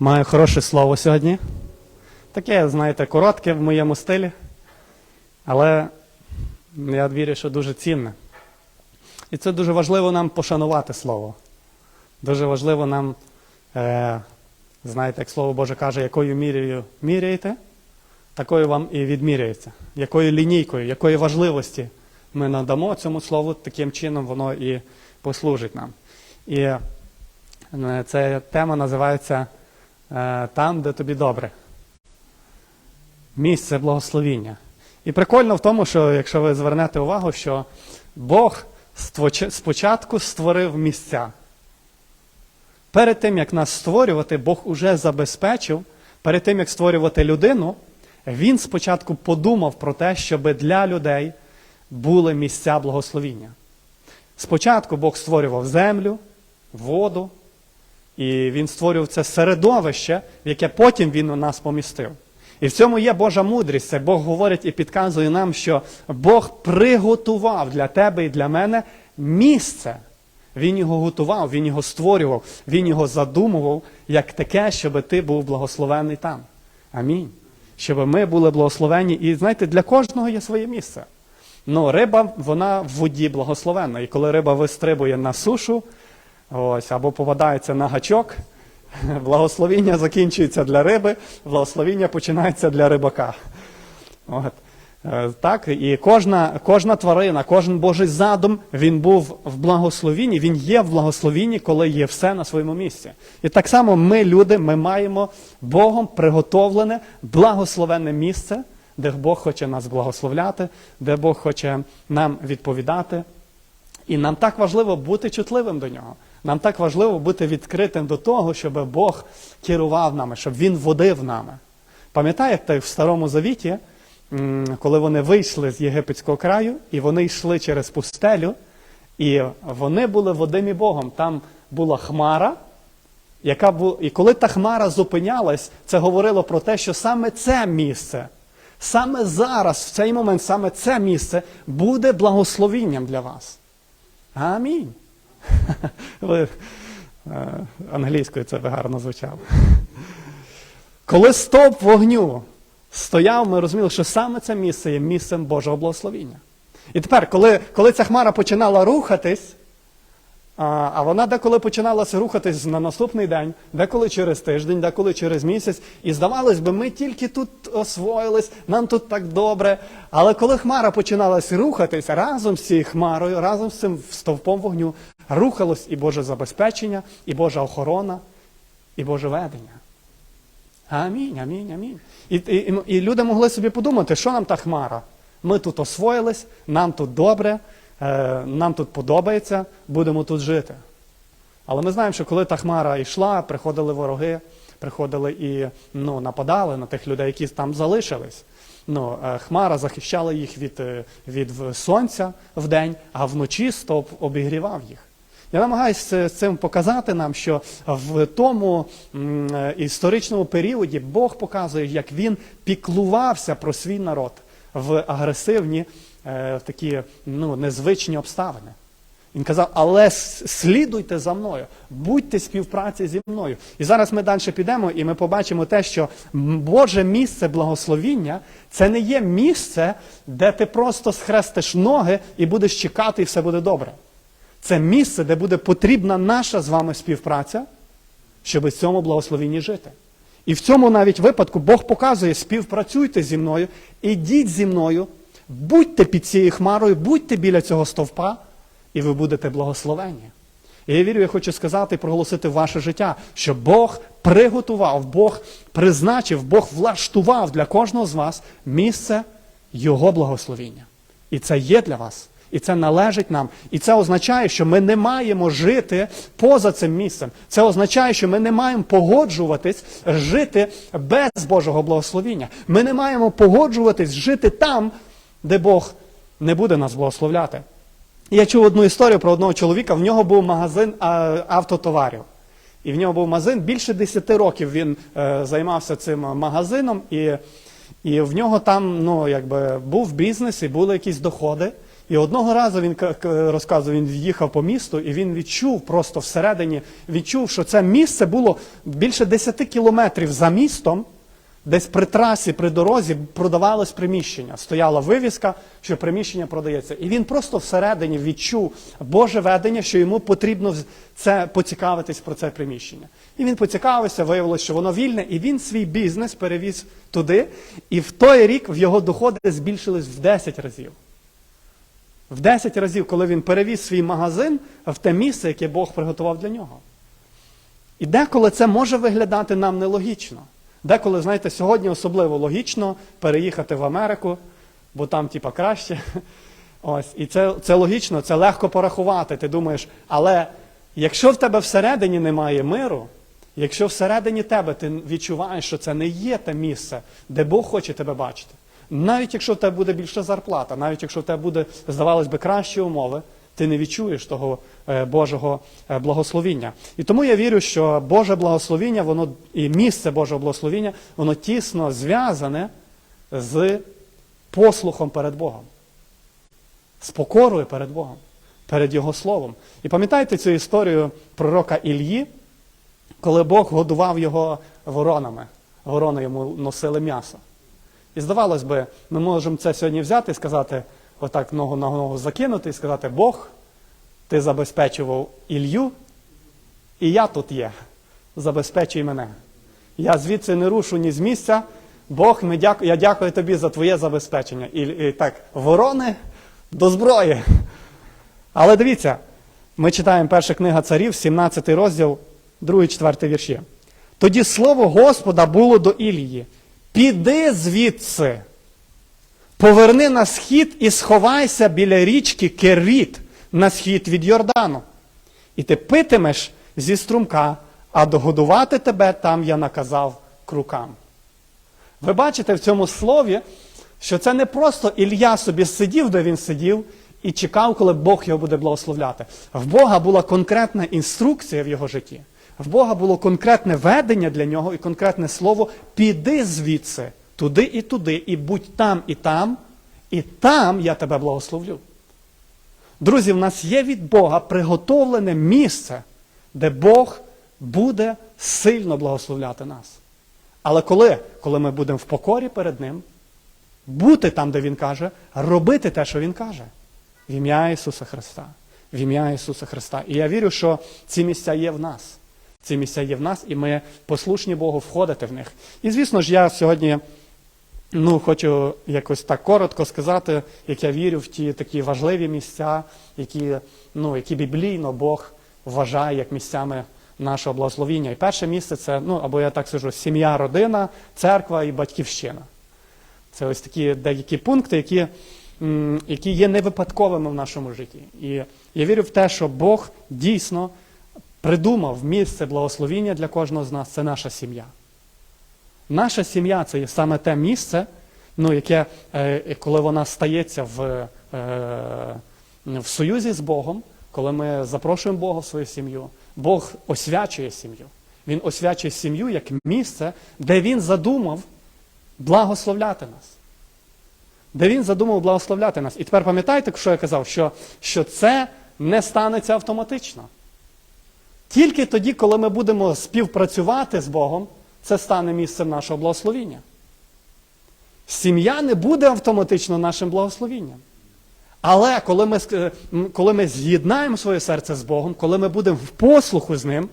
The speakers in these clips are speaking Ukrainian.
Маю хороше слово сьогодні. Таке, знаєте, коротке в моєму стилі, але я вірю, що дуже цінне. І це дуже важливо нам пошанувати слово. Дуже важливо нам, е, знаєте, як слово Боже каже, якою міряю міряєте, такою вам і відміряється. Якою лінійкою, якої важливості ми надамо цьому слову, таким чином воно і послужить нам. І е, ця тема називається Там, де тобі добре. Місце благословіння. І прикольно в тому, що якщо ви звернете увагу, що Бог спочатку створив місця. Перед тим, як нас створювати, Бог уже забезпечив, перед тим, як створювати людину, Він спочатку подумав про те, щоб для людей були місця благословіння. Спочатку Бог створював землю, воду, і Він створював це середовище, в яке потім Він у нас помістив. І в цьому є Божа мудрість. Це Бог говорить і підказує нам, що Бог приготував для тебе і для мене місце. Він його готував, він його створював, він його задумував як таке, щоб ти був благословений там. Амінь. Щоб ми були благословені. І знаєте, для кожного є своє місце. Ну, риба, вона в воді благословенна. І коли риба вистрибує на сушу, ось, або попадається на гачок, благословіння закінчується для риби, благословіння починається для рибака. От. Е, Так, і кожна, кожна тварина, кожен Божий задум, він був в благословінні, він є в благословінні, коли є все на своєму місці. І так само ми, люди, ми маємо Богом приготовлене благословенне місце, де Бог хоче нас благословляти, де Бог хоче нам відповідати. І нам так важливо бути чутливим до нього. Нам так важливо бути відкритим до того, щоб Бог керував нами, щоб Він водив нами. Пам'ятаєте, в Старому Завіті, коли вони вийшли з єгипетського краю, і вони йшли через пустелю, і вони були водимі Богом. Там була хмара, яка бу... і коли та хмара зупинялась, це говорило про те, що саме це місце, саме зараз, в цей момент, саме це місце буде благословінням для вас. Амінь. Ви, е, англійською це би гарно звучало. Коли стовп вогню стояв, ми розуміли, що саме це місце є місцем Божого благословіння. І тепер, коли, коли ця хмара починала рухатись, а, а вона деколи починалася рухатись на наступний день, деколи через тиждень, деколи через місяць. І здавалось би, ми тільки тут освоїлись, нам тут так добре. Але коли хмара починалась рухатись разом з цією хмарою, разом з цим стовпом вогню, рухалось і Боже забезпечення, і Божа охорона, і Боже ведення. Амінь, амінь, амінь. І, і, і, і люди могли собі подумати, що нам та хмара. Ми тут освоїлись, нам тут добре, е, нам тут подобається, будемо тут жити. Але ми знаємо, що коли та хмара йшла, приходили вороги, приходили і ну, нападали на тих людей, які там залишились. Ну, е, хмара захищала їх від, е, від сонця в день, а вночі стовп обігрівав їх. Я намагаюся цим показати нам, що в тому е, історичному періоді Бог показує, як він піклувався про свій народ в агресивні, е, в такі ну, незвичні обставини. Він казав, але слідуйте за мною, будьте співпраці зі мною. І зараз ми далі підемо, і ми побачимо те, що Боже місце благословіння це не є місце, де ти просто схрестиш ноги і будеш чекати, і все буде добре. Це місце, де буде потрібна наша з вами співпраця, щоб в цьому благословінні жити. І в цьому навіть випадку Бог показує: співпрацюйте зі мною, ідіть зі мною, будьте під цією хмарою, будьте біля цього стовпа, і ви будете благословені. І я вірю, я хочу сказати і проголосити ваше життя, що Бог приготував, Бог призначив, Бог влаштував для кожного з вас місце Його благословіння. І це є для вас. І це належить нам. І це означає, що ми не маємо жити поза цим місцем. Це означає, що ми не маємо погоджуватись жити без Божого благословіння. Ми не маємо погоджуватись жити там, де Бог не буде нас благословляти. Я чув одну історію про одного чоловіка, в нього був магазин автотоварів. І в нього був магазин, більше 10 років він е, займався цим магазином, і, і в нього там ну, якби, був бізнес і були якісь доходи. І одного разу він розказував, він їхав по місту, і він відчув просто всередині, відчув, що це місце було більше 10 кілометрів за містом, десь при трасі, при дорозі продавалось приміщення. Стояла вивіска, що приміщення продається. І він просто всередині відчув Боже ведення, що йому потрібно це поцікавитись про це приміщення. І він поцікавився, виявилося, що воно вільне, і він свій бізнес перевіз туди. І в той рік в його доходи збільшились в 10 разів. В 10 разів, коли він перевіз свій магазин в те місце, яке Бог приготував для нього. І деколи це може виглядати нам нелогічно. Деколи, знаєте, сьогодні особливо логічно переїхати в Америку, бо там, типа, краще. Ось. І це, це логічно, це легко порахувати. Ти думаєш, але якщо в тебе всередині немає миру, якщо всередині тебе ти відчуваєш, що це не є те місце, де Бог хоче тебе бачити, навіть якщо в тебе буде більша зарплата, навіть якщо в тебе буде, здавалось би, кращі умови, ти не відчуєш того е, Божого е, благословіння. І тому я вірю, що Боже благословіння, воно і місце Божого благословіння, воно тісно зв'язане з послухом перед Богом, з покорою перед Богом, перед Його Словом. І пам'ятаєте цю історію пророка Ільї, коли Бог годував його воронами, ворони йому носили м'ясо. І здавалось би, ми можемо це сьогодні взяти і сказати, отак ногу на ногу закинути і сказати, Бог, ти забезпечував Ілью, і я тут є. Забезпечуй мене. Я звідси не рушу ні з місця. Бог, ми дяку... я дякую тобі за твоє забезпечення. І, і так, ворони до зброї. Але дивіться, ми читаємо перша книга царів, 17 розділ, 2-4 вірші. Тоді слово Господа було до Ілії. Піди звідси, поверни на схід і сховайся біля річки Керіт на схід від Йордану. І ти питимеш зі струмка, а догодувати тебе там я наказав крукам. Ви бачите в цьому слові, що це не просто Ілля собі сидів, де він сидів, і чекав, коли Бог його буде благословляти. В Бога була конкретна інструкція в його житті. В Бога було конкретне ведення для нього і конкретне слово піди звідси, туди і туди, і будь там і там, і там я тебе благословлю. Друзі, в нас є від Бога приготовлене місце, де Бог буде сильно благословляти нас. Але коли? Коли ми будемо в покорі перед Ним, бути там, де Він каже, робити те, що Він каже. В ім'я Ісуса Христа. В ім'я Ісуса Христа. І я вірю, що ці місця є в нас. Ці місця є в нас, і ми послушні Богу входити в них. І звісно ж, я сьогодні ну, хочу якось так коротко сказати, як я вірю в ті такі важливі місця, які, ну, які біблійно Бог вважає як місцями нашого благословіння. І перше місце це, ну, або я так скажу, сім'я, родина, церква і батьківщина. Це ось такі деякі пункти, які, які є невипадковими в нашому житті. І я вірю в те, що Бог дійсно придумав місце благословіння для кожного з нас це наша сім'я. Наша сім'я це є саме те місце, ну, яке, е, коли вона стається в, е, в союзі з Богом, коли ми запрошуємо Бога в свою сім'ю, Бог освячує сім'ю. Він освячує сім'ю як місце, де Він задумав благословляти нас. Де він задумав благословляти нас. І тепер пам'ятаєте, що я казав, що, що це не станеться автоматично. Тільки тоді, коли ми будемо співпрацювати з Богом, це стане місцем нашого благословіння. Сім'я не буде автоматично нашим благословінням. Але коли ми, коли ми з'єднаємо своє серце з Богом, коли ми будемо в послуху з Ним,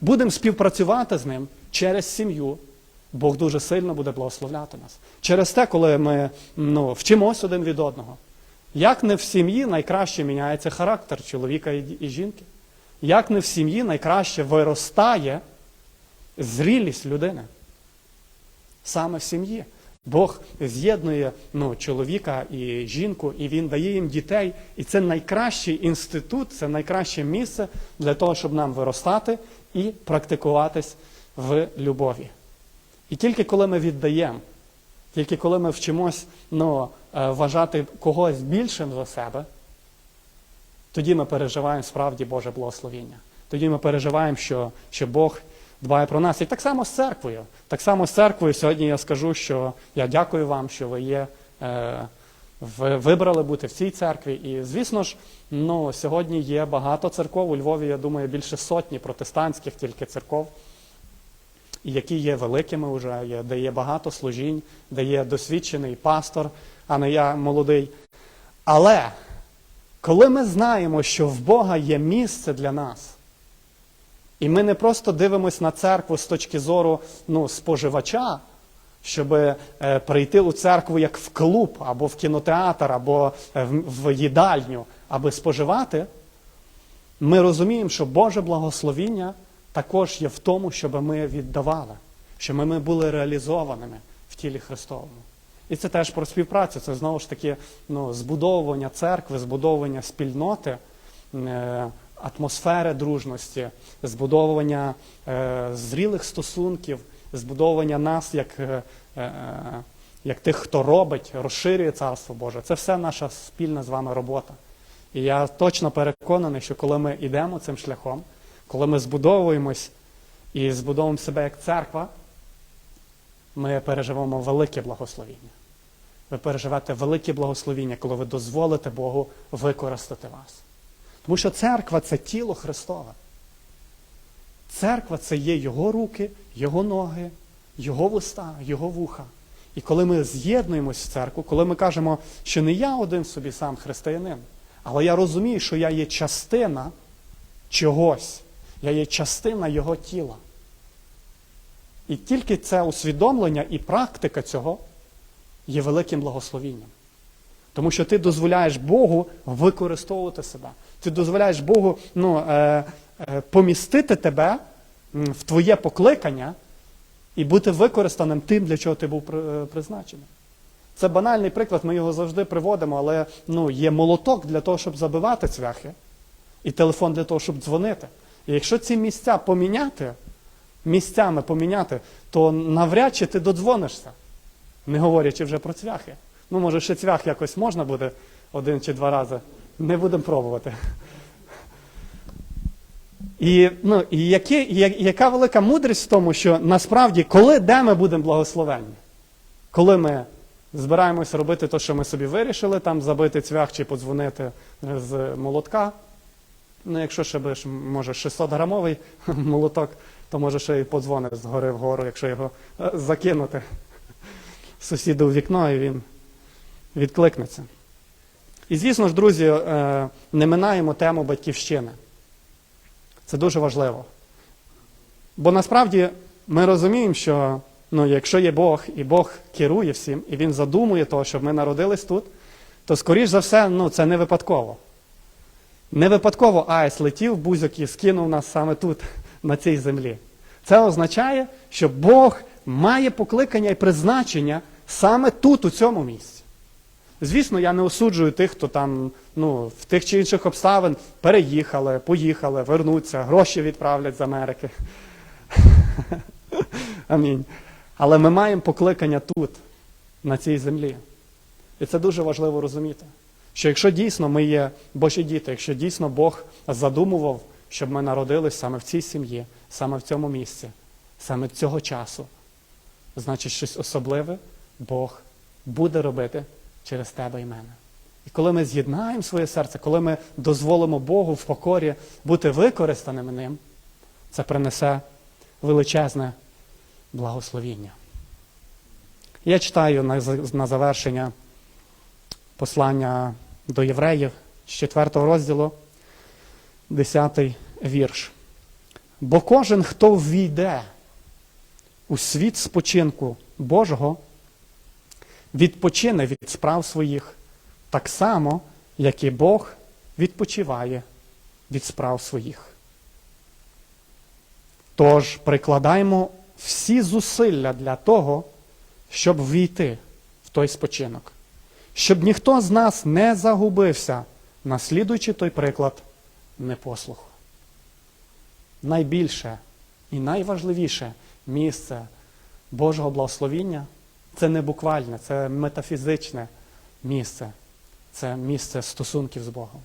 будемо співпрацювати з Ним через сім'ю, Бог дуже сильно буде благословляти нас. Через те, коли ми ну, вчимось один від одного. Як не в сім'ї найкраще міняється характер чоловіка і, жінки? Як не в сім'ї найкраще виростає зрілість людини? Саме в сім'ї. Бог з'єднує ну, чоловіка і жінку, і він дає їм дітей. І це найкращий інститут, це найкраще місце для того, щоб нам виростати і практикуватись в любові. І тільки коли ми віддаємо, тільки коли ми вчимось ну, е, вважати когось більшим за себе, тоді ми переживаємо справді Боже благословіння. Тоді ми переживаємо, що, що Бог дбає про нас. І так само з церквою. Так само з церквою сьогодні я скажу, що я дякую вам, що ви є е, ви вибрали бути в цій церкві. І, звісно ж, ну, сьогодні є багато церков. У Львові, я думаю, більше сотні протестантських тільки церков, які є великими вже, є, де є багато служінь, де є досвідчений пастор, а не я молодий. Але коли ми знаємо, що в Бога є місце для нас, і ми не просто дивимося на церкву з точки зору ну, споживача, щоб е, прийти у церкву як в клуб, або в кінотеатр, або е, в, в їдальню, аби споживати, ми розуміємо, що Боже благословіння також є в тому, щоб ми віддавали, щоб ми були реалізованими в тілі Христовому. І це теж про співпрацю, це знову ж таки ну, збудовування церкви, збудовування спільноти, е, атмосфери дружності, збудовування е, зрілих стосунків, збудовування нас як, е, як тих, хто робить, розширює Царство Боже. Це все наша спільна з вами робота. І я точно переконаний, що коли ми йдемо цим шляхом, коли ми збудовуємось і збудовуємо себе як церква, ми переживемо велике благословіння. Ви переживете велике благословіння, коли ви дозволите Богу використати вас. Тому що церква це тіло Христове. Церква це є Його руки, Його ноги, Його вуста, Його вуха. І коли ми з'єднуємось в церкву, коли ми кажемо, що не я один собі сам християнин, але я розумію, що я є частина чогось, я є частина Його тіла. І тільки це усвідомлення і практика цього є великим благословінням. Тому що ти дозволяєш Богу використовувати себе. Ти дозволяєш Богу ну, е, е, помістити тебе в твоє покликання і бути використаним тим, для чого ти був е, призначений. Це банальний приклад, ми його завжди приводимо, але ну, є молоток для того, щоб забивати цвяхи, і телефон для того, щоб дзвонити. І якщо ці місця поміняти, місцями поміняти, то навряд чи ти додзвонишся, не говорячи вже про цвяхи. Ну, може, ще цвях якось можна буде один чи два рази. Не будемо пробувати. І, ну, і, які, я- яка велика мудрість в тому, що насправді, коли де ми будемо благословенні? Коли ми збираємося робити те, що ми собі вирішили, там забити цвях чи подзвонити з молотка. Ну, якщо ще будеш, може, 600 грамовий молоток, то може ще й подзвонить з гори вгору, якщо його е, закинути сусіду в вікно, і він відкликнеться. І звісно ж, друзі, е, не минаємо тему батьківщини. Це дуже важливо. Бо насправді ми розуміємо, що ну, якщо є Бог, і Бог керує всім, і Він задумує того, щоб ми народились тут, то, скоріш за все, ну, це не випадково. Не випадково Айс летів, бузьок і скинув нас саме тут, на цій землі. Це означає, що Бог має покликання і призначення саме тут, у цьому місці. Звісно, я не осуджую тих, хто там ну, в тих чи інших обставин переїхали, поїхали, вернуться, гроші відправлять з Америки. Амінь. Але ми маємо покликання тут, на цій землі. І це дуже важливо розуміти. Що якщо дійсно ми є Божі діти, якщо дійсно Бог задумував, щоб ми народились саме в цій сім'ї, саме в цьому місці, саме цього часу, значить щось особливе Бог буде робити через тебе і мене. І коли ми з'єднаємо своє серце, коли ми дозволимо Богу в покорі бути використаним ним, це принесе величезне благословіння. Я читаю на завершення послання до євреїв з 4 розділу, 10 вірш. Бо кожен, хто ввійде у світ спочинку Божого, відпочине від справ своїх, так само, як і Бог відпочиває від справ своїх. Тож прикладаємо всі зусилля для того, щоб війти в той спочинок, щоб ніхто з нас не загубився, наслідуючи той приклад непослуху. Найбільше і найважливіше місце Божого благословіння це не буквальне, це метафізичне місце. Це місце стосунків з Богом.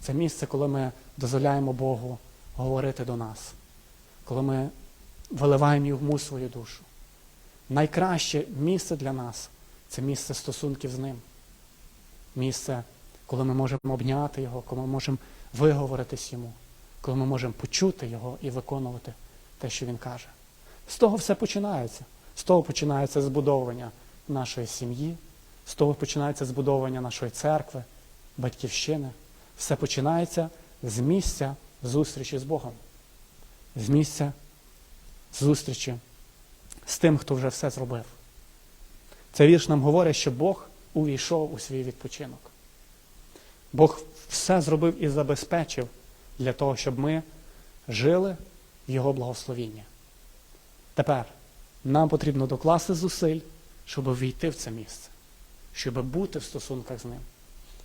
Це місце, коли ми дозволяємо Богу говорити до нас, коли ми виливаємо йому свою душу. Найкраще місце для нас це місце стосунків з ним. місце, коли ми можемо обняти Його, коли ми можемо виговоритись Йому, коли ми можемо почути Його і виконувати те, що Він каже. З того все починається. З того починається збудовування нашої сім'ї, з того починається збудовування нашої церкви, батьківщини. Все починається з місця зустрічі з Богом, з місця зустрічі з тим, хто вже все зробив. Цей вірш нам говорить, що Бог увійшов у свій відпочинок. Бог все зробив і забезпечив для того, щоб ми жили в Його благословінні. Тепер нам потрібно докласти зусиль, щоб війти в це місце, щоб бути в стосунках з ним.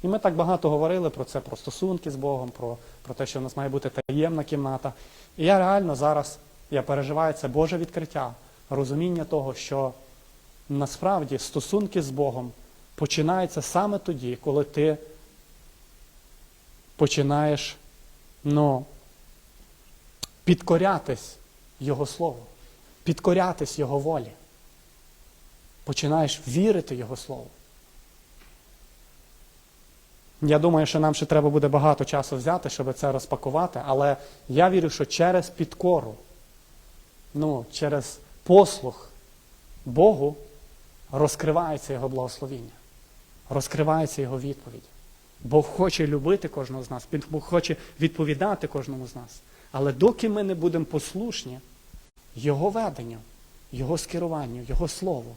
І ми так багато говорили про це, про стосунки з Богом, про, про те, що в нас має бути таємна кімната. І я реально зараз я переживаю це Боже відкриття, розуміння того, що насправді стосунки з Богом починаються саме тоді, коли ти починаєш ну, підкорятись Його Слову, підкорятись Його волі. Починаєш вірити Його Слову. Я думаю, що нам ще треба буде багато часу взяти, щоб це розпакувати, але я вірю, що через підкору, ну, через послух Богу розкривається Його благословіння, розкривається Його відповідь. Бог хоче любити кожного з нас, Бог хоче відповідати кожному з нас. Але доки ми не будемо послушні Його веденню, Його скеруванню, Його Слову,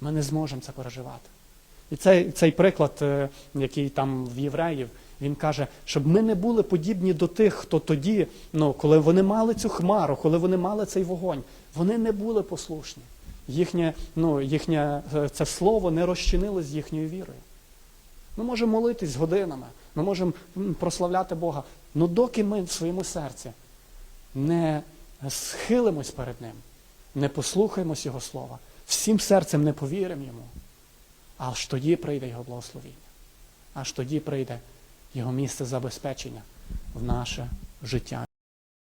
ми не зможемо це переживати. І цей, цей приклад, е, який там в євреїв, він каже, щоб ми не були подібні до тих, хто тоді, ну, коли вони мали цю хмару, коли вони мали цей вогонь, вони не були послушні. Їхнє, ну, їхнє е, це слово не розчинилось з їхньою вірою. Ми можемо молитись годинами, ми можемо прославляти Бога. але доки ми в своєму серці не схилимось перед Ним, не послухаємось Його слова, всім серцем не повіримо Йому, аж тоді прийде Його благословіння. Аж тоді прийде Його місце забезпечення в наше життя